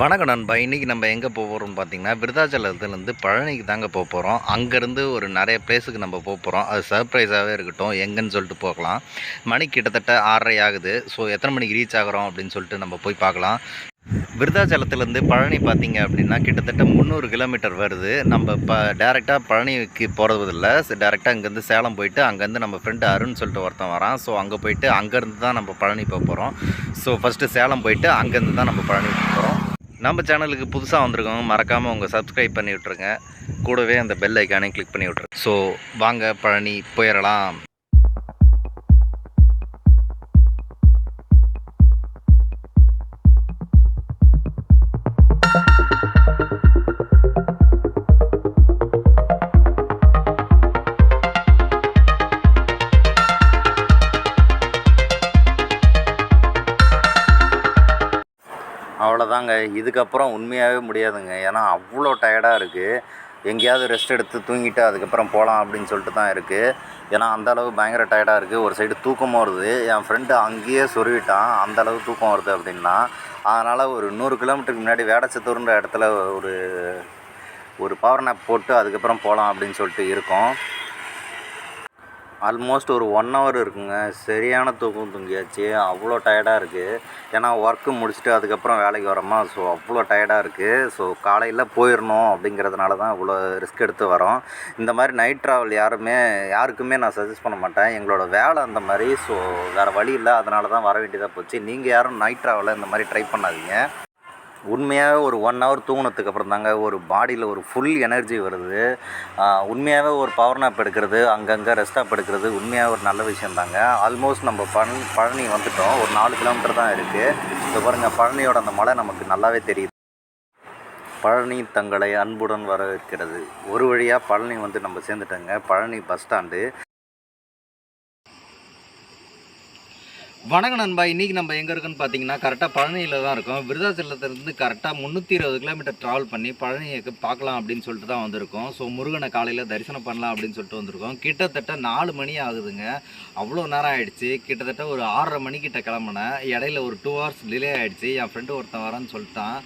வணக்கம் நண்பா. இன்றைக்கி நம்ம எங்கே போக போகிறோம்னு பார்த்தீங்கன்னா விருதாச்சலத்துலேருந்து பழனிக்கு தாங்க போக போகிறோம் அங்கேருந்து ஒரு நிறைய பிளேஸுக்கு நம்ம போக போகிறோம் அது சர்ப்ரைஸாகவே இருக்கட்டும். எங்கேன்னு சொல்லிட்டு போகலாம். மணி கிட்டத்தட்ட ஆறரை ஆகுது. ஸோ எத்தனை மணிக்கு ரீச் ஆகிறோம் அப்படின்னு சொல்லிட்டு நம்ம போய் பார்க்கலாம். விருதாச்சலத்துலேருந்து பழனி பார்த்தீங்க அப்படின்னா கிட்டத்தட்ட முந்நூறு கிலோமீட்டர் வருது. நம்ம இப்போ டேரெக்டாக பழனிக்கு போகிறது இல்லை டேரெக்டாக இங்கேருந்து சேலம் போயிட்டு அங்கேருந்து நம்ம ஃப்ரெண்டு அருண் சொல்லிட்டு ஒருத்தன் வரான். ஸோ அங்கே போயிட்டு அங்கேருந்து தான் நம்ம பழனி போக போகிறோம் ஸோ ஃபஸ்ட்டு சேலம் போயிட்டு அங்கேருந்து தான் நம்ம பழனி போகிறோம் நம்ம சேனலுக்கு புதுசாக வந்திருக்கவங்க மறக்காமல் உங்கள் சப்ஸ்கிரைப் பண்ணி விட்ருங்க கூடவே அந்த பெல் ஐக்கானையும் கிளிக் பண்ணி விட்ருங்க ஸோ வாங்க பழனி போயிடலாம். இதுக்கப்புறம் உண்மையாகவே முடியாதுங்க. ஏன்னா அவ்வளோ டயர்டாக இருக்குது எங்கேயாவது ரெஸ்ட் எடுத்து தூங்கிட்டு அதுக்கப்புறம் போகலாம் அப்படின்னு சொல்லிட்டு தான் இருக்குது ஏன்னா அந்த அளவு பயங்கர டயர்டாக இருக்குது ஒரு சைடு தூக்கம் வருது. என் ஃப்ரெண்டு அங்கேயே சொருவிட்டான். அந்த அளவு தூக்கம் வருது அப்படின்னா அதனால் ஒரு நூறு கிலோமீட்டருக்கு முன்னாடி வேடச்சத்தூர்ன்ற இடத்துல ஒரு ஒரு பவர் நேப் போட்டு அதுக்கப்புறம் போகலாம் அப்படின்னு சொல்லிட்டு இருக்கோம். ஆல்மோஸ்ட் ஒரு ஒன் ஹவர் இருக்குங்க. சரியான தூக்கம் தூங்கியாச்சு. அவ்வளோ டயர்டாக இருக்குது ஏன்னா ஒர்க்கு முடிச்சுட்டு அதுக்கப்புறம் வேலைக்கு வரோமா ஸோ அவ்வளோ டயர்டாக இருக்குது ஸோ காலையில் போயிடணும் அப்படிங்கிறதுனால தான் இவ்வளோ ரிஸ்க் எடுத்து வரோம் இந்த மாதிரி நைட் ட்ராவல் யாருமே யாருக்குமே நான் சஜஸ்ட் பண்ண மாட்டேன். எங்களோட வேலை அந்த மாதிரி. ஸோ வேறு வழி இல்லை. அதனால தான் வர வேண்டியதாக போச்சு. நீங்கள் யாரும் நைட் ட்ராவலை இந்த மாதிரி ட்ரை பண்ணாதீங்க. உண்மையாகவே ஒரு ஒன் ஹவர் தூங்கினதுக்கு அப்புறம் தாங்க ஒரு பாடியில் ஒரு ஃபுல் எனர்ஜி வருது. உண்மையாகவே ஒரு பவர் நாப் எடுக்கிறது அங்கங்கே ரெஸ்ட் ஆப் எடுக்கிறது உண்மையாக ஒரு நல்ல விஷயம் தாங்க. ஆல்மோஸ்ட் நம்ம பழனி பழனி வந்துட்டோம். ஒரு நாலு கிலோமீட்டர் தான் இருக்குது இப்போ பாருங்கள் பழனியோட அந்த மலை நமக்கு நல்லாவே தெரியுது. பழனி தங்களை அன்புடன் வரவேற்கிறது. ஒரு வழியாக பழனி வந்து நம்ம சேர்ந்துட்டோங்க. பழனி பஸ் ஸ்டாண்டு வணக்கம் நண்பா. இன்றைக்கி நம்ம எங்கே இருக்கோன்னு பார்த்தீங்கன்னா கரெக்டாக பழனியில் தான் இருக்கோம். விருதாச்சலத்துலேருந்து கரெக்டாக முந்நூற்றி இருபது கிலோமீட்டர் ட்ராவல் பண்ணி பழனியை பார்க்கலாம் அப்படின்னு சொல்லிட்டு தான் வந்திருக்கோம். ஸோ முருகனை காலையில் தரிசனம் பண்ணலாம் அப்படின்னு சொல்லிட்டு வந்திருக்கோம். கிட்டத்தட்ட நாலு மணி ஆகுதுங்க. அவ்வளோ நேரம் ஆகிடுச்சு கிட்டத்தட்ட ஒரு ஆறரை மணிக்கிட்ட கிளம்புனேன். இடையில ஒரு டூ ஹவர்ஸ் டிலே ஆயிடுச்சு. என் ஃப்ரெண்டு ஒருத்தன் வரேன்னு சொல்லிட்டான்.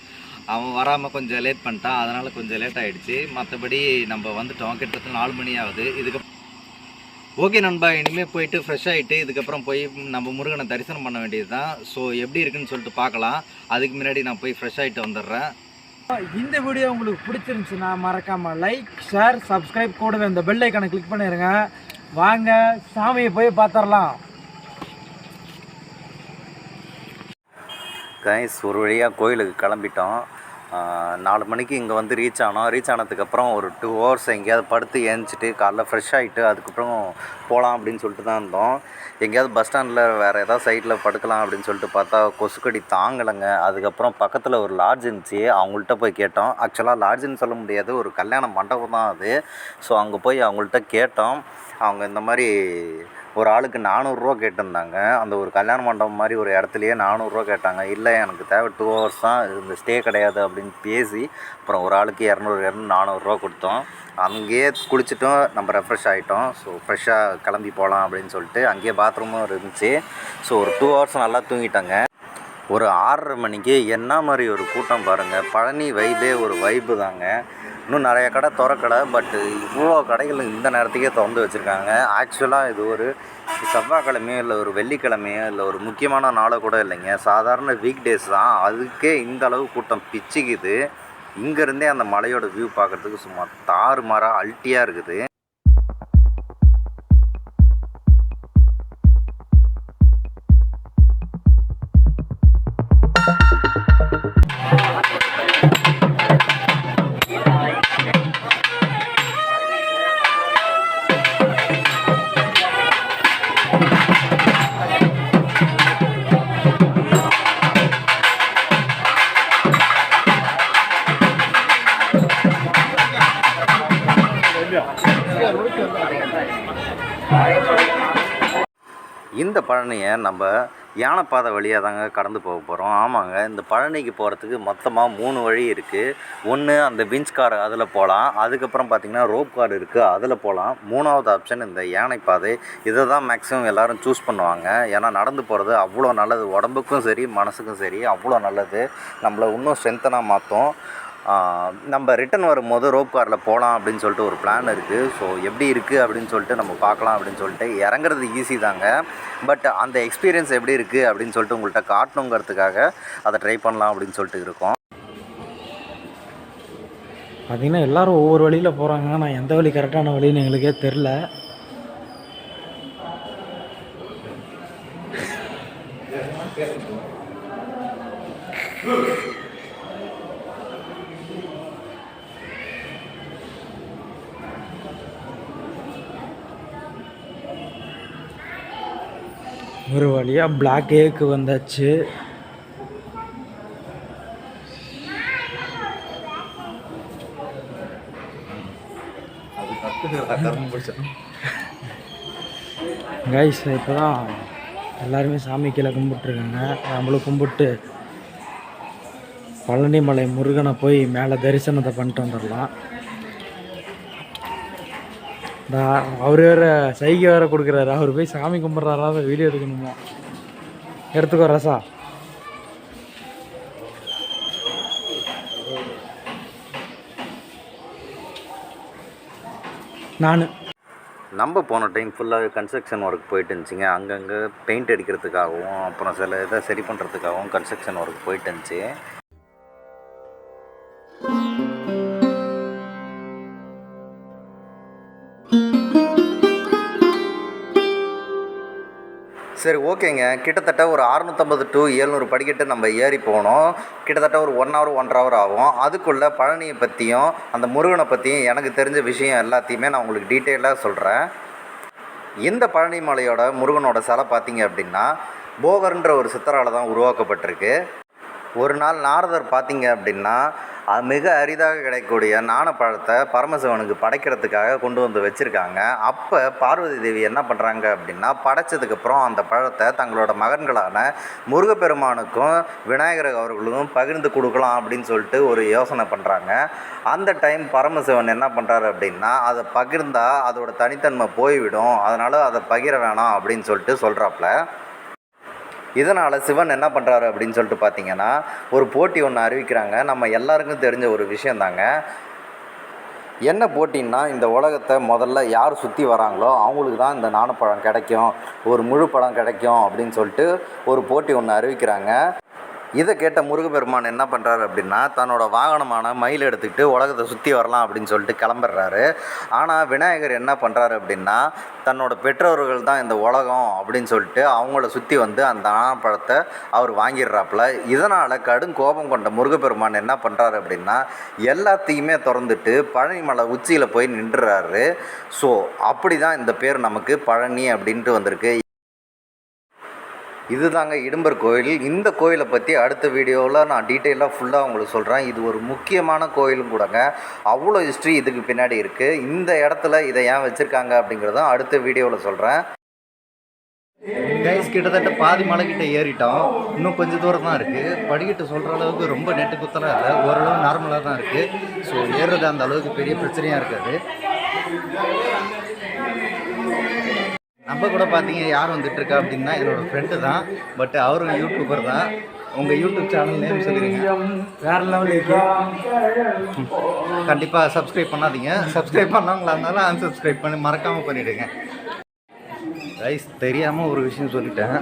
அவன் வராமல் கொஞ்சம் லேட் பண்ணிட்டான். அதனால் கொஞ்சம் லேட் ஆகிடுச்சு மற்றபடி நம்ம வந்துட்டோம். கிட்டத்தட்ட நாலு மணி ஆகுது. இதுக்கு ஓகே நண்பா இனிமேல் போயிட்டு ஃப்ரெஷ் ஆகிட்டு இதுக்கப்புறம் போய் நம்ம முருகனை தரிசனம் பண்ண வேண்டியது தான் ஸோ எப்படி இருக்குன்னு சொல்லிட்டு பார்க்கலாம். அதுக்கு முன்னாடி நான் போய் ஃப்ரெஷ் ஆகிட்டு வந்துடுறேன். இந்த வீடியோ உங்களுக்கு பிடிச்சிருந்துச்சுன்னா மறக்காம லைக் ஷேர் சப்ஸ்கிரைப் கூடவே இந்த பெல் ஐக்கானை கிளிக் பண்ணிடுங்க வாங்க சாமியை போய் பார்த்துடலாம். கைஸ் ஒரு வழியாக கோயிலுக்கு கிளம்பிட்டோம். நாலு மணிக்கு இங்கே வந்து ரீச் ஆனோம். ரீச் ஆனதுக்கப்புறம் ஒரு டூ ஹவர்ஸ் எங்கேயாவது படுத்து ஏஞ்சிட்டு காலைல ஃப்ரெஷ் ஆகிட்டு அதுக்கப்புறம் போகலாம் அப்படின்னு சொல்லிட்டு தான் இருந்தோம். எங்கேயாவது பஸ் ஸ்டாண்டில் வேறு ஏதாவது சைட்டில் படுக்கலாம் அப்படின்னு சொல்லிட்டு பார்த்தா கொசுக்கடி தாங்கலைங்க. அதுக்கப்புறம் பக்கத்தில் ஒரு லாட்ஜ் இருந்துச்சு. அவங்கள்ட்ட போய் கேட்டோம். ஆக்சுவலாக லாட்ஜுன்னு சொல்ல முடியாது. ஒரு கல்யாண மண்டபம் தான் அது. ஸோ அங்கே போய் அவங்கள்ட்ட கேட்டோம். அவங்க இந்த மாதிரி ஒரு ஆளுக்கு நானூறுரூவா கேட்டிருந்தாங்க. அந்த ஒரு கல்யாண மண்டபம் மாதிரி ஒரு இடத்துலையே நானூறுரூவா கேட்டாங்க. இல்லை எனக்கு தேவை டூ ஹவர்ஸ் தான். இந்த ஸ்டே கிடையாது அப்படின்னு பேசி அப்புறம் ஒரு ஆளுக்கு இரநூறு இரநூறு நானூறுரூவா கொடுத்தோம். அங்கேயே குளிச்சிட்டோம். நம்ம ரெஃப்ரெஷ் ஆகிட்டோம் ஸோ ஃப்ரெஷ்ஷாக கிளம்பி போகலாம் அப்படின்னு சொல்லிட்டு அங்கேயே பாத்ரூமும் இருந்துச்சு. ஸோ ஒரு டூ ஹவர்ஸ் நல்லா தூங்கிட்டாங்க. ஒரு ஆறரை மணிக்கு என்ன மாதிரி ஒரு கூட்டம் பாருங்கள் பழனி வைபே ஒரு வைப்பு தாங்க. இன்னும் நிறைய கடை திறக்கலை பட் இவ்வளோ கடைகள் இந்த நேரத்துக்கே திறந்து வச்சுருக்காங்க. ஆக்சுவலாக இது ஒரு செவ்வாய்க்கிழமையோ இல்லை ஒரு வெள்ளிக்கிழமையோ இல்லை ஒரு முக்கியமான நாளோ கூட இல்லைங்க. சாதாரண வீக் டேஸ் தான். அதுக்கே இந்த அளவு கூட்டம் பிச்சுக்குது. இங்கேருந்தே அந்த மலையோட வியூ பார்க்குறதுக்கு சும்மா தாறு மாறாக அல்ட்டியாக இருக்குது. பழனியை நம்ம யானைப்பாதை வழியாக தாங்க கடந்து போக போகிறோம் ஆமாங்க இந்த பழனிக்கு போகிறதுக்கு மொத்தமாக மூணு வழி இருக்குது ஒன்று அந்த விஞ்ச் கார் அதில் போகலாம் அதுக்கப்புறம் பார்த்திங்கன்னா ரோப் கார் இருக்குது அதில் போகலாம் மூணாவது ஆப்ஷன் இந்த யானைப்பாதை. இதை தான் மேக்ஸிமம் எல்லோரும் சூஸ் பண்ணுவாங்க. ஏன்னா நடந்து போகிறது அவ்வளோ நல்லது. உடம்புக்கும் சரி மனசுக்கும் சரி அவ்வளோ நல்லது. நம்மளை இன்னும் ஸ்ட்ரென்த்தனாக மாற்றும் நம்ம ரிட்டன் வரும்போது ரோப் காரில் போகலாம் அப்படின்னு சொல்லிட்டு ஒரு பிளான் இருக்குது ஸோ எப்படி இருக்குது அப்படின்னு சொல்லிட்டு நம்ம பார்க்கலாம் அப்படின்னு சொல்லிட்டு இறங்குறது ஈஸி தாங்க. பட் அந்த எக்ஸ்பீரியன்ஸ் எப்படி இருக்குது அப்படின்னு சொல்லிட்டு உங்கள்கிட்ட காட்டணுங்கிறதுக்காக அதை ட்ரை பண்ணலாம் அப்படின்னு சொல்லிட்டு இருக்கோம். பார்த்தீங்கன்னா எல்லாரும் ஒவ்வொரு வழியில் போகிறாங்க நான் எந்த வழி கரெக்டான வழின்னு எங்களுக்கே தெரில ஒரு வழியாக பிளாக் ஏக்கு வந்தாச்சு. கைஸ் இப்போ தான் எல்லாருமே சாமி கீழே கும்பிட்டுருக்காங்க. நம்மளும் கும்பிட்டு பழனிமலை முருகனை போய் மேலே தரிசனத்தை பண்ணிட்டு வந்துடலாம். அவர் வேற சைகை வேற கொடுக்குறாரு. அவர் போய் சாமி கும்பிட்றாரா வீடியோ எடுக்கணுமா? எடுத்துக்கோ ரசா. நான். நம்ம போன டைம் ஃபுல்லாக கன்ஸ்ட்ரக்ஷன் ஒர்க் போயிட்டு இருந்துச்சுங்க. அங்கங்கே பெயிண்ட் அடிக்கிறதுக்காகவும் அப்புறம் சில இதை சரி பண்ணுறதுக்காகவும் கன்ஸ்ட்ரக்ஷன் ஒர்க் போயிட்டு இருந்துச்சு. சரி ஓகேங்க. கிட்டத்தட்ட ஒரு அறுநூத்தம்பது டு எழுநூறு படிக்கட்டு நம்ம ஏறி போனோம். கிட்டத்தட்ட ஒரு ஒன் ஹவர் ஒன்றரை ஹவர் ஆகும். அதுக்குள்ளே பழனியை பற்றியும் அந்த முருகனை பற்றியும் எனக்கு தெரிஞ்ச விஷயம் எல்லாத்தையுமே நான் உங்களுக்கு டீட்டெயிலாக சொல்கிறேன் இந்த பழனி மலையோட முருகனோட சிலை பார்த்தீங்க அப்படின்னா போகர்ன்ற ஒரு சித்தரால் தான் உருவாக்கப்பட்டிருக்கு. ஒரு நாள் நாரதர் பார்த்தீங்க அப்படின்னா மிக அரிதாக கிடைக்கக்கூடிய நாணப்பழத்தை பரமசிவனுக்கு படைக்கிறதுக்காக கொண்டு வந்து வச்சுருக்காங்க. அப்போ பார்வதி தேவி என்ன பண்ணுறாங்க அப்படின்னா படைச்சதுக்கப்புறம் அந்த பழத்தை தங்களோட மகன்களான முருகப்பெருமானுக்கும் விநாயகர் அவர்களுக்கும் பகிர்ந்து கொடுக்கலாம் அப்படின்னு சொல்லிட்டு ஒரு யோசனை பண்ணுறாங்க அந்த டைம் பரமசிவன் என்ன பண்ணுறாரு அப்படின்னா அதை பகிர்ந்தால் அதோட தனித்தன்மை போய்விடும். அதனால் அதை பகிர வேணாம் அப்படின்னு சொல்லிட்டு சொல்கிறாப்புல இதனால் சிவன் என்ன பண்ணுறாரு அப்படின்னு சொல்லிட்டு பார்த்தீங்கன்னா ஒரு போட்டி ஒன்று அறிவிக்கிறாங்க. நம்ம எல்லாருக்கும் தெரிஞ்ச ஒரு விஷயந்தாங்க என்ன போட்டின்னா இந்த உலகத்தை முதல்ல யார் சுற்றி வராங்களோ அவங்களுக்கு தான் இந்த நாணப்பழம் கிடைக்கும் ஒரு முழு பழம் கிடைக்கும் அப்படின்னு சொல்லிட்டு ஒரு போட்டி ஒன்று அறிவிக்கிறாங்க. இதை கேட்ட முருகப்பெருமான் என்ன பண்ணுறாரு அப்படின்னா தன்னோட வாகனமான மயில் எடுத்துக்கிட்டு உலகத்தை சுற்றி வரலாம் அப்படின்னு சொல்லிட்டு கிளம்புறாரு. ஆனால் விநாயகர் என்ன பண்ணுறாரு அப்படின்னா தன்னோட பெற்றோர்கள் தான் இந்த உலகம் அப்படின்னு சொல்லிட்டு அவங்கள சுற்றி வந்து அந்த ஆனப்பழத்தை அவர் வாங்கிடுறாப்புல. இதனால் கடும் கோபம் கொண்ட முருகப்பெருமான் என்ன பண்ணுறாரு அப்படின்னா எல்லாத்தையுமே திறந்துட்டு பழனிமலை உச்சியில் போய் நின்றுறாரு. ஸோ அப்படி தான் இந்த பேர் நமக்கு பழனி அப்படின்ட்டு வந்திருக்கு. இதுதாங்க இடும்பர் கோயில். இந்த கோயிலை பற்றி அடுத்த வீடியோவில் நான் டீட்டெயிலாக ஃபுல்லாக உங்களுக்கு சொல்கிறேன் இது ஒரு முக்கியமான கோயிலும் கூடங்க. அவ்வளோ ஹிஸ்ட்ரி இதுக்கு பின்னாடி இருக்குது இந்த இடத்துல இதை ஏன் வச்சுருக்காங்க அப்படிங்கிறதும் அடுத்த வீடியோவில் சொல்கிறேன் கைஸ் கிட்டத்தட்ட பாதி மலைக்கிட்ட ஏறிட்டோம். இன்னும் கொஞ்சம் தூரம் தான் இருக்குது படிக்கிட்டு சொல்கிற அளவுக்கு ரொம்ப நெட்டு குத்தலாக இல்லை. ஓரளவு நார்மலாக தான் இருக்குது ஸோ ஏறுறது அந்த அளவுக்கு பெரிய பிரச்சனையாக இருக்காது. நம்ம கூட பார்த்தீங்க யார் வந்துட்டு இருக்கா அப்படின்னா என்னோட ஃப்ரெண்டு தான். பட் அவரும் யூடியூபர் தான். உங்கள் யூடியூப் சேனல் நேம் சொல்லிடுங்க வேற லெவல் இருக்கு. கண்டிப்பாக சப்ஸ்கிரைப் பண்ணாதீங்க. சப்ஸ்கிரைப் பண்ணவங்களா இருந்தாலும் அன்சப்ஸ்கிரைப் பண்ணி மறக்காமல் பண்ணிவிடுங்க ரைஸ் தெரியாமல் ஒரு விஷயம் சொல்லிட்டேன்.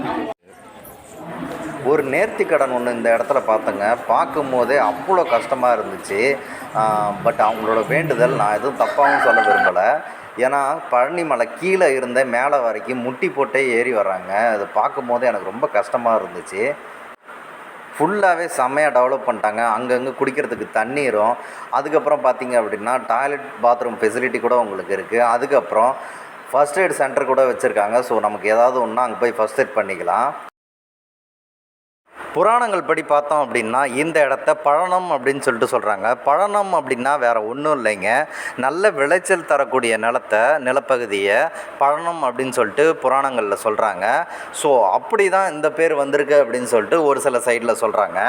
ஒரு நேர்த்தி கடன் ஒன்று இந்த இடத்துல பார்த்தேங்க. பார்க்கும் போதே அவ்வளோ கஷ்டமாக இருந்துச்சு பட் அவங்களோட வேண்டுதல் நான் எதுவும் தப்பாகவும் சொல்ல விரும்பலை. ஏன்னா பழனி மலை கீழே இருந்த மேலே வரைக்கும் முட்டி போட்டே ஏறி வர்றாங்க. அது பார்க்கும்போது எனக்கு ரொம்ப கஷ்டமாக இருந்துச்சு. ஃபுல்லாகவே செம்மையாக டெவலப் பண்ணிட்டாங்க. அங்கங்கே குடிக்கிறதுக்கு தண்ணீரும் அதுக்கப்புறம் பார்த்தீங்க அப்படின்னா டாய்லெட் பாத்ரூம் ஃபெசிலிட்டி கூட உங்களுக்கு இருக்குது அதுக்கப்புறம் ஃபஸ்ட் எய்ட் சென்டர் கூட வச்சுருக்காங்க. ஸோ நமக்கு ஏதாவது ஒன்றா அங்கே போய் ஃபஸ்ட் எய்ட் பண்ணிக்கலாம். புராணங்கள் படி பார்த்தோம் அப்படின்னா இந்த இடத்த பழனம் அப்படின்னு சொல்லிட்டு சொல்கிறாங்க பழனம் அப்படின்னா வேறு ஒன்றும் இல்லைங்க. நல்ல விளைச்சல் தரக்கூடிய நிலத்தை நிலப்பகுதியை பழனம் அப்படின்னு சொல்லிட்டு புராணங்களில் சொல்கிறாங்க ஸோ அப்படி தான் இந்த பேர் வந்திருக்கு அப்படின்னு சொல்லிட்டு ஒரு சில சைடில் சொல்கிறாங்க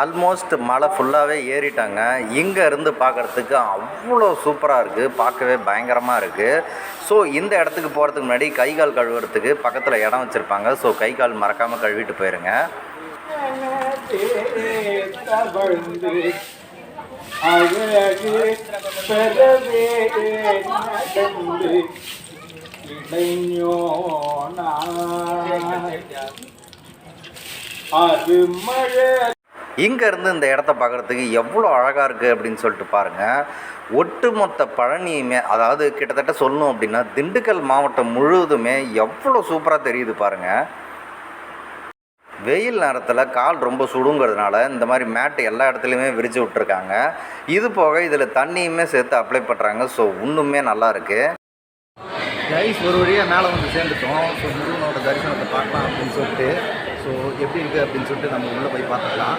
ஆல்மோஸ்ட் மலை ஃபுல்லாகவே ஏறிட்டாங்க. இங்கே இருந்து பார்க்குறதுக்கு அவ்வளோ சூப்பராக இருக்குது பார்க்கவே பயங்கரமாக இருக்குது ஸோ இந்த இடத்துக்கு போகிறதுக்கு முன்னாடி கை கால் கழுவுறதுக்கு பக்கத்தில் இடம் வச்சுருப்பாங்க. ஸோ கை கால் மறக்காமல் கழுவிட்டு போயிருங்க. அது மழை இங்கேருந்து இந்த இடத்த பார்க்குறதுக்கு எவ்வளோ அழகாக இருக்குது அப்படின்னு சொல்லிட்டு பாருங்கள் ஒட்டுமொத்த பழனியுமே அதாவது கிட்டத்தட்ட சொல்லணும் அப்படின்னா திண்டுக்கல் மாவட்டம் முழுவதுமே எவ்வளோ சூப்பராக தெரியுது பாருங்கள் வெயில் நேரத்தில் கால் ரொம்ப சுடுங்கிறதுனால இந்த மாதிரி மேட்டு எல்லா இடத்துலையுமே விரித்து விட்ருக்காங்க இது போக இதில் தண்ணியுமே சேர்த்து அப்ளை பண்ணுறாங்க ஸோ இன்னுமே நல்லா இருக்குது கைஸ் ஒரு வழியாக மேலே வந்து சேர்ந்துட்டோம். ஸோ முருகனோட தரிசனத்தை பார்க்கலாம் அப்படின்னு சொல்லிட்டு எப்படி இருக்குது அப்படின்னு சொல்லிட்டு நம்ம உள்ளே போய் பார்த்துக்கலாம்.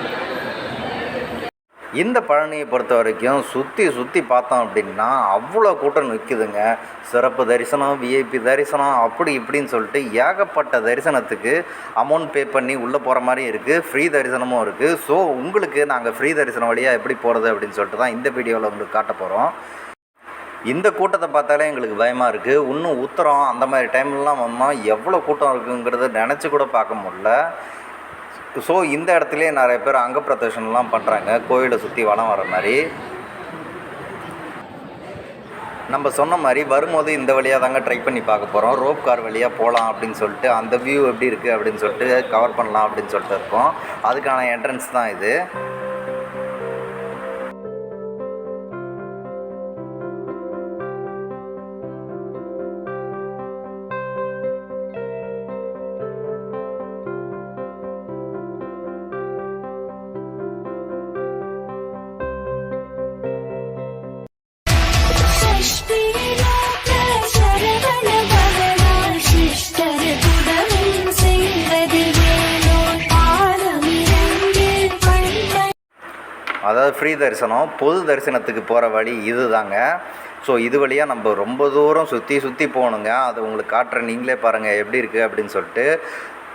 இந்த பழனியை பொறுத்த வரைக்கும் சுற்றி சுற்றி பார்த்தோம் அப்படின்னா அவ்வளோ கூட்டம் நிற்குதுங்க. சிறப்பு தரிசனம் விஐபி தரிசனம் அப்படி இப்படின்னு சொல்லிட்டு ஏகப்பட்ட தரிசனத்துக்கு அமௌண்ட் பே பண்ணி உள்ளே போகிற மாதிரி இருக்குது ஃப்ரீ தரிசனமும் இருக்குது ஸோ உங்களுக்கு நாங்கள் ஃப்ரீ தரிசனம் வழியாக எப்படி போகிறது அப்படின்னு சொல்லிட்டு தான் இந்த வீடியோவில் உங்களுக்கு காட்ட போகிறோம் இந்த கூட்டத்தை பார்த்தாலே எங்களுக்கு பயமாக இருக்குது இன்னும் உத்தரம் அந்த மாதிரி டைம்லலாம் வந்தோம் எவ்வளோ கூட்டம் இருக்குங்கிறத நினச்சி கூட பார்க்க முடில ஸோ இந்த இடத்துலையே நிறைய பேர் அங்க பிரதர்ஷனம்லாம் பண்ணுறாங்க கோயிலை சுற்றி வலம் வர மாதிரி. நம்ம சொன்ன மாதிரி வரும்போது இந்த வழியாக தாங்க ட்ரை பண்ணி பார்க்க போகிறோம் ரோப் கார் வழியாக போகலாம் அப்படின்னு சொல்லிட்டு அந்த வியூ எப்படி இருக்குது அப்படின்னு சொல்லிட்டு கவர் பண்ணலாம் அப்படின்னு சொல்லிட்டு இருக்கோம். அதுக்கான என்ட்ரன்ஸ் தான் இது. ஃப்ரீ தரிசனம் பொது தரிசனத்துக்கு போகிற வழி இது தாங்க ஸோ இது வழியாக நம்ம ரொம்ப தூரம் சுற்றி சுற்றி போகணுங்க. அது உங்களுக்கு காட்டுறேன் நீங்களே பாருங்கள் எப்படி இருக்குது அப்படின்னு சொல்லிட்டு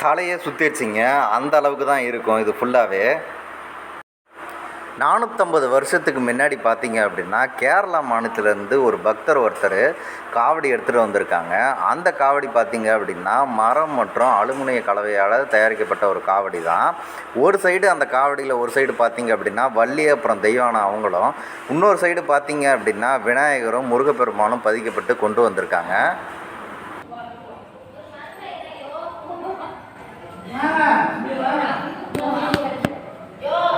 தலையே சுற்றிடுச்சிங்க அந்த அளவுக்கு தான் இருக்கும் இது ஃபுல்லாகவே நானூற்றம்பது வருஷத்துக்கு முன்னாடி பார்த்தீங்க அப்படின்னா கேரளா மாநிலத்திலேருந்து ஒரு பக்தர் ஒருத்தர் காவடி எடுத்துகிட்டு வந்திருக்காங்க. அந்த காவடி பார்த்தீங்க அப்படின்னா மரம் மற்றும் அலுமினிய கலவையால் தயாரிக்கப்பட்ட ஒரு காவடி தான். ஒரு சைடு அந்த காவடியில் ஒரு சைடு பார்த்தீங்க அப்படின்னா வள்ளி அப்புறம் தெய்வான அவங்களும் இன்னொரு சைடு பார்த்தீங்க அப்படின்னா விநாயகரும் முருகப்பெருமானும் பதிக்கப்பட்டு கொண்டு வந்திருக்காங்க. Yeah.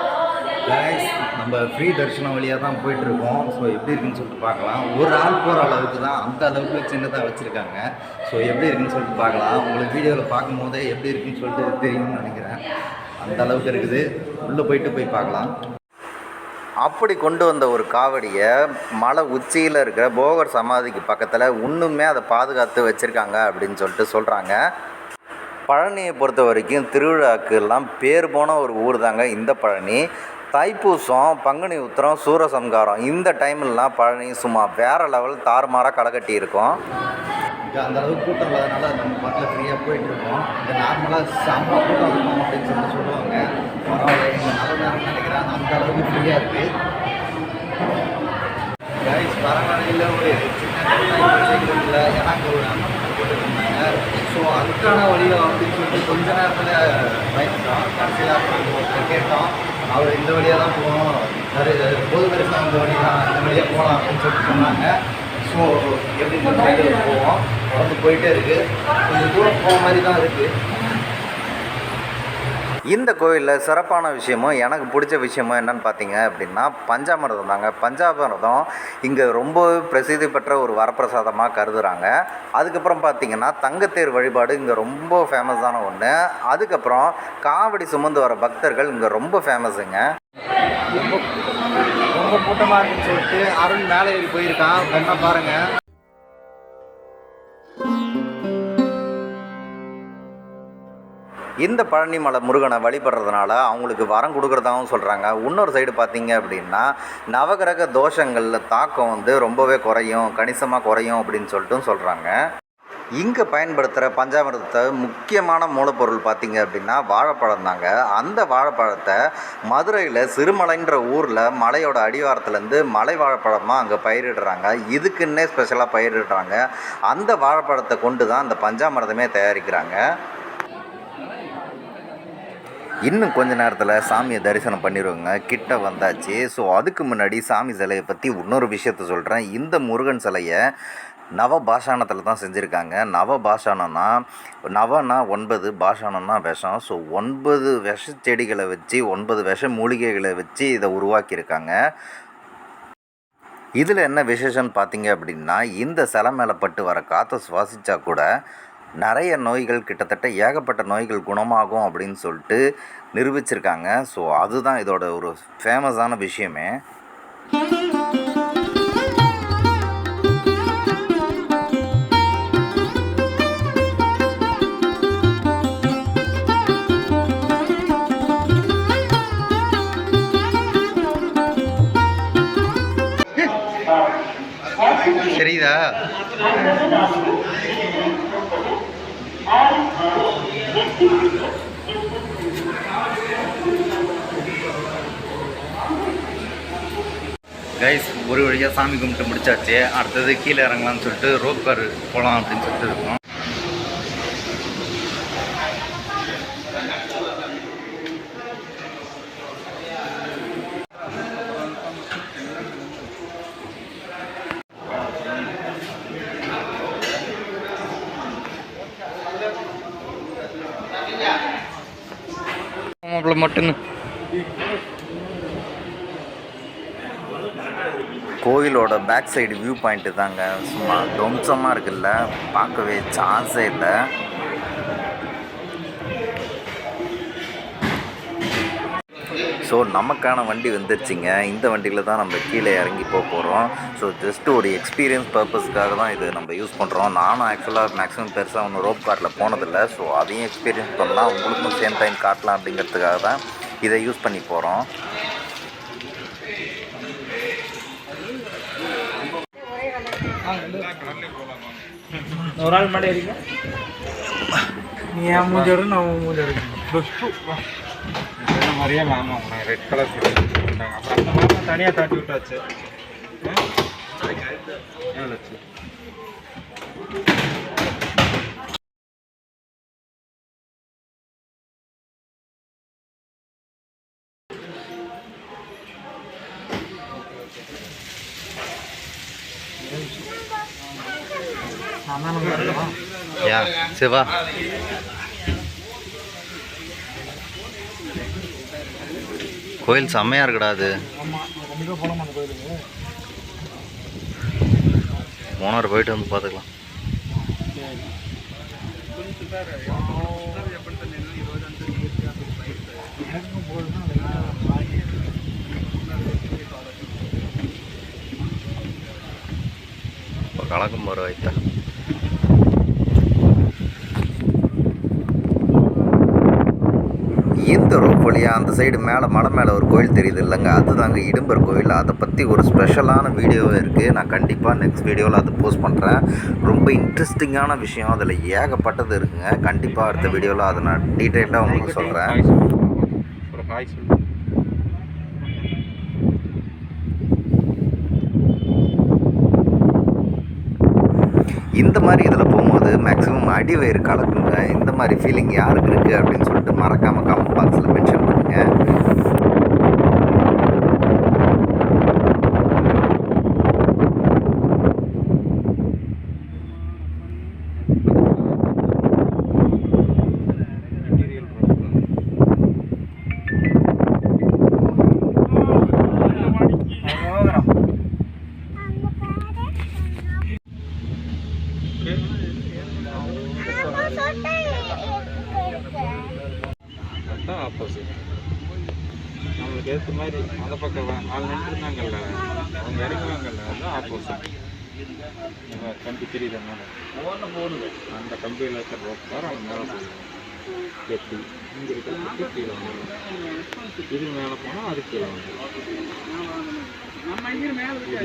நம்ம ஃப்ரீ தரிசனம் வழியாக தான் போயிட்டுருக்கோம். ஸோ எப்படி இருக்குன்னு சொல்லிட்டு பார்க்கலாம். ஒரு ஆள் போகிற அளவுக்கு தான் அந்த அளவுக்கு சின்னதாக வச்சுருக்காங்க. ஸோ எப்படி இருக்குன்னு சொல்லிட்டு பார்க்கலாம். உங்களுக்கு வீடியோவில் பார்க்கும்போதே எப்படி இருக்குன்னு சொல்லிட்டு தெரியும்னு நினைக்கிறேன். அந்த அளவுக்கு இருக்குது. உள்ளே போயிட்டு போய் பார்க்கலாம். அப்படி கொண்டு வந்த ஒரு காவடியை மலை உச்சியில் இருக்கிற போகர் சமாதிக்கு பக்கத்தில் இன்னுமே அதை பாதுகாத்து வச்சுருக்காங்க அப்படின்னு சொல்லிட்டு சொல்கிறாங்க பழனியை பொறுத்த வரைக்கும் திருவிழாக்கெல்லாம் பேர் போன ஒரு ஊர் தாங்க இந்த பழனி. தைப்பூசம் பங்குனி உத்திரம் சூரசம்காரம் இந்த டைம்லலாம் பழனி சும்மா வேறு லெவல் தாறுமாறாக களை கட்டி இருக்கும். அந்த அளவுக்கு கூட்டம் இல்லாதனால நம்ம பாட்டில் ஃப்ரீயாக போயிட்டு இருக்கோம். இந்த நார்மலாக செம்ம கூட்டம் இருக்கும் அப்படின்னு சொல்லி சொல்லுவாங்க. பரவாயில்ல எங்கள் நல்ல நேரம் நினைக்கிறேன். அந்த அளவுக்கு ஃப்ரீயாக இருக்குது கைஸ் பரவாயில்ல ஒரு சின்ன சைக்கிளில் எனக்கு ஒரு போட்டுருந்தாங்க. ஸோ அதுக்கான வழியில் அப்படின்னு சொல்லிட்டு கொஞ்ச நேரத்தில் பயந்துட்டோம். கடைசியில் கேட்டோம். அவர் இந்த வழியாக தான் போகணும். நிறைய பொது தரிசனம் இந்த வழி தான் இந்த வழியாக போகலாம் அப்படின்னு சொல்லிட்டு சொன்னாங்க. ஸோ எப்படி இந்த போவோம். தொடர்ந்து போயிட்டே இருக்குது கொஞ்சம் தூரம் போகிற மாதிரி தான் இருக்குது இந்த கோயிலில் சிறப்பான விஷயமும் எனக்கு பிடிச்ச விஷயமும் என்னன்னு பார்த்தீங்க அப்படின்னா பஞ்சாமிரதம் தாங்க. பஞ்சாமிரதம் இங்கே ரொம்ப பிரசித்தி பெற்ற ஒரு வரப்பிரசாதமாக கருதுகிறாங்க அதுக்கப்புறம் பார்த்தீங்கன்னா தங்கத்தேர் வழிபாடு இங்கே ரொம்ப ஃபேமஸான ஒன்று அதுக்கப்புறம் காவடி சுமந்து வர பக்தர்கள் இங்கே ரொம்ப ஃபேமஸுங்க ரொம்ப ரொம்ப கூட்டமாக இருக்குன்னு சொல்லிட்டு அருண் மேலே ஏறி போயிருக்கான். பாருங்கள் இந்த பழனிமலை முருகனை வழிபடுறதுனால அவங்களுக்கு வரம் கொடுக்குறதாகவும் சொல்கிறாங்க இன்னொரு சைடு பார்த்தீங்க அப்படின்னா நவகிரக தோஷங்களில் தாக்கம் வந்து ரொம்பவே குறையும் கணிசமாக குறையும் அப்படின்னு சொல்லிட்டும் சொல்கிறாங்க இங்கே பயன்படுத்துகிற பஞ்சாமிரதத்தை முக்கியமான மூலப்பொருள் பார்த்தீங்க அப்படின்னா வாழைப்பழம் தாங்க. அந்த வாழைப்பழத்தை மதுரையில் சிறுமலைன்ற ஊரில் மலையோட அடிவாரத்துலேருந்து மலை வாழைப்பழமாக அங்கே பயிரிடுறாங்க. இதுக்குன்னே ஸ்பெஷலாக பயிரிடுறாங்க. அந்த வாழைப்பழத்தை கொண்டு தான் அந்த பஞ்சாமிரதமே தயாரிக்கிறாங்க. இன்னும் கொஞ்ச நேரத்தில் சாமியை தரிசனம் பண்ணிடுவோங்க கிட்ட வந்தாச்சு. ஸோ அதுக்கு முன்னாடி சாமி சிலையை பற்றி இன்னொரு விஷயத்த சொல்கிறேன் இந்த முருகன் சிலையை நவ பாஷாணத்தில் தான் செஞ்சுருக்காங்க. நவ பாஷாணம்னா நவனா ஒன்பது பாஷாணம்னா விஷம். ஸோ ஒன்பது விஷ செடிகளை வச்சு ஒன்பது விஷ மூலிகைகளை வச்சு இதை உருவாக்கியிருக்காங்க. இதில் என்ன விசேஷம்னு பார்த்தீங்க அப்படின்னா இந்த சிலை மேலே பட்டு வர காற்றை சுவாசித்தா கூட நிறைய நோய்கள் கிட்டத்தட்ட ஏகப்பட்ட நோய்கள் குணமாகும் அப்படின்னு சொல்லிட்டு நிரூபிச்சிருக்காங்க. ஸோ அதுதான் இதோட ஒரு ஃபேமஸான விஷயமே. தெரியுதா? கைஸ் ஒரு வழியாக சாமி கும்பிட்டு முடிச்சாச்சு. அடுத்தது கீழே இறங்கலாம்னு சொல்லிட்டு ரோப் கார் போகலாம் அப்படின்னு சொல்லிட்டு இருக்கோம். மாப்பிள்ள மட்டுன்னு கோயிலோட பேக் சைடு வியூ பாயிண்ட்டு தாங்க. சும்மா துவம்சமாக இருக்குல்ல. பார்க்கவே சான்ஸே இல்லை. ஸோ நமக்கான வண்டி வந்துருச்சுங்க. இந்த வண்டியில் தான் நம்ம கீழே இறங்கி போக போகிறோம் ஸோ ஜஸ்ட் ஒரு எக்ஸ்பீரியன்ஸ் பர்பஸ்க்காக தான் இது நம்ம யூஸ் பண்ணுறோம் நானும் ஆக்சுவலாக மேக்ஸிமம் பெருசாக ஒன்று ரோப் கார்ட்டில் போனதில்லை. ஸோ அதையும் எக்ஸ்பீரியன்ஸ் பண்ணலாம். உங்களுக்கும் சேம் டைம் காட்டலாம் அப்படிங்கிறதுக்காக தான் இதை யூஸ் பண்ணி போகிறோம் ஒரு ஆள் மாடி இருக்கா நீ என் மூஞ்சி எடுக்க நான் உன் மூஞ்சி மாதிரியே நிறைய மாமா ரெட் கலர் சொல்லிட்டாங்க. அப்புறம் அந்த மாமா தனியாக தாட்டி விட்டாச்சு. எவ்வளோ நான் தான் யா சிவா. கோயில் செம்மையாக இருக்குடா அது. ஓனர் போயிட்டு வந்து பார்த்துக்கலாம். இப்போ கலக்கும் போகிற வைத்தா. இந்த ரோப் வழியாக அந்த சைடு மேலே மலை மேலே ஒரு கோயில் தெரியுது இல்லைங்க? அதுதாங்க இடும்பர் கோயில். அதை பற்றி ஒரு ஸ்பெஷலான வீடியோவே இருக்குது நான் கண்டிப்பாக நெக்ஸ்ட் வீடியோவில் அதை போஸ்ட் பண்ணுறேன் ரொம்ப இன்ட்ரெஸ்டிங்கான விஷயம். அதில் ஏகப்பட்டது இருக்குங்க. கண்டிப்பாக அடுத்த வீடியோவில் அதை நான் டீட்டெயிலாக உங்களுக்கு சொல்கிறேன் ஒரு ஹாய் சொல்லு இந்த மாதிரி இதில் போகும்போது மேக்ஸிமம் அடி வயிறு கலக்குங்க. இந்த மாதிரி ஃபீலிங் யாருக்கு இருக்குது அப்படின்னு சொல்லிட்டு மறக்காமல் கமெண்ட் பாக்ஸில் மென்ஷன் பண்ணுங்கள் மெட்டீரியல் அதுதான் ஆப்போசிட் நம்மளுக்கு ஏற்ற மாதிரி அந்த பக்கம் நாலு ஆள் நின்றுருந்தாங்கல்ல அவங்க இறங்குவாங்கல்ல அதுதான் ஆப்போசிட் கம்பி தெரியுது மேலே? அந்த கம்பியில் இருக்கிற ரோப் தான் அவங்க மேலே போடுவாங்க எப்படி? இங்கே இருக்கிற கீழே வந்துடும் இது மேலே போனால் அது கீழே வந்துடும்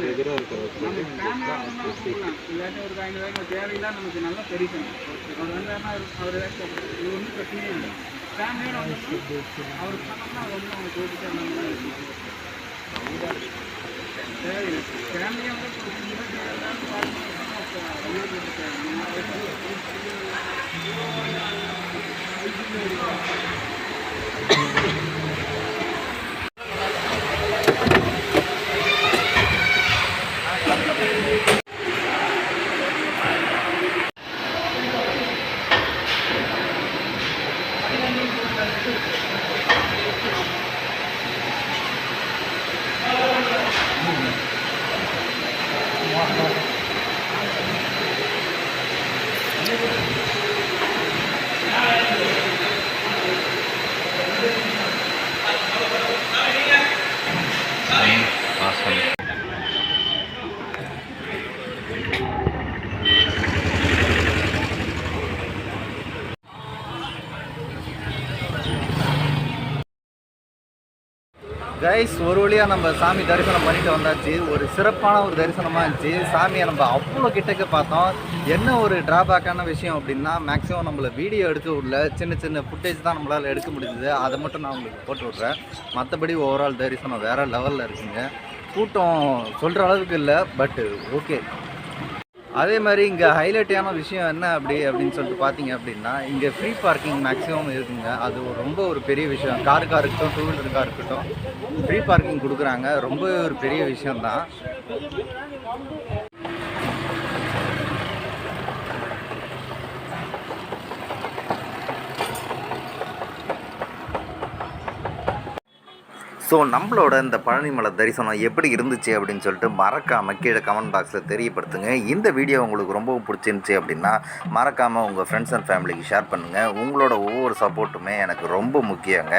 எதிராக இருக்கிற தேவையில்லாம் நமக்கு நல்லா தெரியும். அவர் ஒன்றும் பிரச்சனையே இல்லை. ஃபேமிலியோட வந்து அவருக்கு சொன்னோம்னா அது வந்து அவங்க போட்டுட்டு அந்த மாதிரி தேவையில்லை ஃபேமிலியாக வந்து இப்போ இந்த மாதிரி எல்லாரும் பார்க்கணும்னா அப்போ வெளியே கைஸ் ஒரு வழியாக நம்ம சாமி தரிசனம் பண்ணிட்டு வந்தாச்சு. ஒரு சிறப்பான ஒரு தரிசனமாக இருந்துச்சு. சாமியை நம்ம அவ்வளோ கிட்டக்க பார்த்தோம். என்ன ஒரு ட்ராபேக்கான விஷயம் அப்படின்னா மேக்ஸிமம் நம்மளை வீடியோ எடுக்க விடல. சின்ன சின்ன ஃபுட்டேஜ் தான் நம்மளால் எடுக்க முடிஞ்சது. அதை மட்டும் நான் உங்களுக்கு போட்டு விட்றேன். மற்றபடி ஓவரால் தரிசனம் வேறு லெவலில் இருக்குங்க. கூட்டம் சொல்கிற அளவுக்கு இல்லை பட்டு ஓகே அதே மாதிரி இங்கே ஹைலைட்டான விஷயம் என்ன அப்படி அப்படின்னு சொல்லிட்டு பார்த்தீங்க அப்படின்னா இங்கே ஃப்ரீ பார்க்கிங் மேக்ஸிமம் இருக்குங்க. அது ரொம்ப ஒரு பெரிய விஷயம். காருக்காக இருக்கட்டும் டூ வீலருக்காக இருக்கட்டும் ஃப்ரீ பார்க்கிங் கொடுக்குறாங்க. ரொம்ப ஒரு பெரிய விஷயம்தான். ஸோ நம்மளோட இந்த பழனிமலை தரிசனம் எப்படி இருந்துச்சு அப்படின்னு சொல்லிட்டு மறக்காமல் கீழே கமெண்ட் பாக்ஸில் தெரியப்படுத்துங்க. இந்த வீடியோ உங்களுக்கு ரொம்பவும் பிடிச்சிருந்துச்சி அப்படின்னா மறக்காமல் உங்கள் ஃப்ரெண்ட்ஸ் அண்ட் ஃபேமிலிக்கு ஷேர் பண்ணுங்கள் உங்களோட ஒவ்வொரு சப்போர்ட்டுமே எனக்கு ரொம்ப முக்கியங்க.